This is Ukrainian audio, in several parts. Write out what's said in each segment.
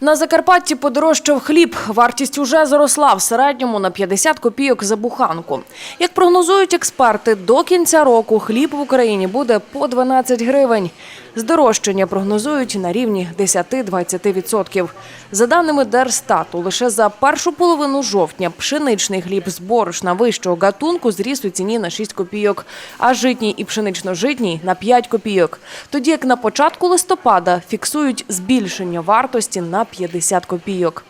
На Закарпатті подорожчав хліб. Вартість уже зросла в середньому на 50 копійок за буханку. Як прогнозують експерти, до кінця року хліб в Україні буде по 12 гривень. Здорожчання прогнозують на рівні 10-20%. За даними Держстату, лише за першу половину жовтня пшеничний хліб з борошна вищого гатунку зріс у ціні на 6 копійок, а житній і пшенично-житній – на 5 копійок. Тоді як на початку листопада фіксують збільшення вартості на 50 копійок.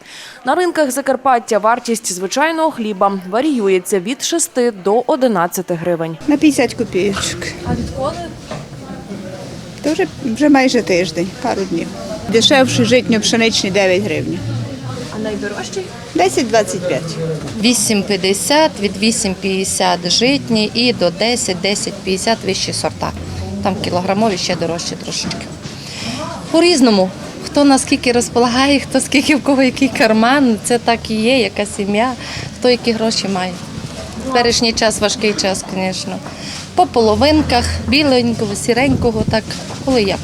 На ринках Закарпаття вартість звичайного хліба варіюється від 6 до 11 гривень. На 50 копійочок. А відколи? То вже, вже майже тиждень, пару днів. Дешевший житньо-пшеничний 9 гривень. А найдорожчий? 10-25. 8,50, від 8,50 житні і до 10, 10,50 вищі сорта. Там кілограмові ще дорожче трошечки. По-різному. Хто наскільки розполагає, хто скільки в кого який карман, це так і є, яка сім'я, хто які гроші має. Теперішній час важкий час, звісно. По половинках, біленького, сіренького, так, коли як.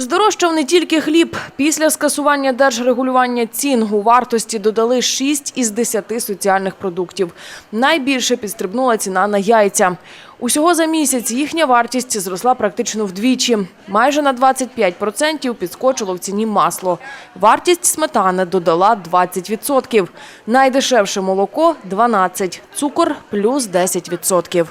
Здорожчав не тільки хліб. Після скасування держрегулювання цін у вартості додали 6 із 10 соціальних продуктів. Найбільше підстрибнула ціна на яйця. Усього за місяць їхня вартість зросла практично вдвічі. Майже на 25% підскочило в ціні масло. Вартість сметани додала 20%. Найдешевше молоко – 12%, цукор – плюс 10%.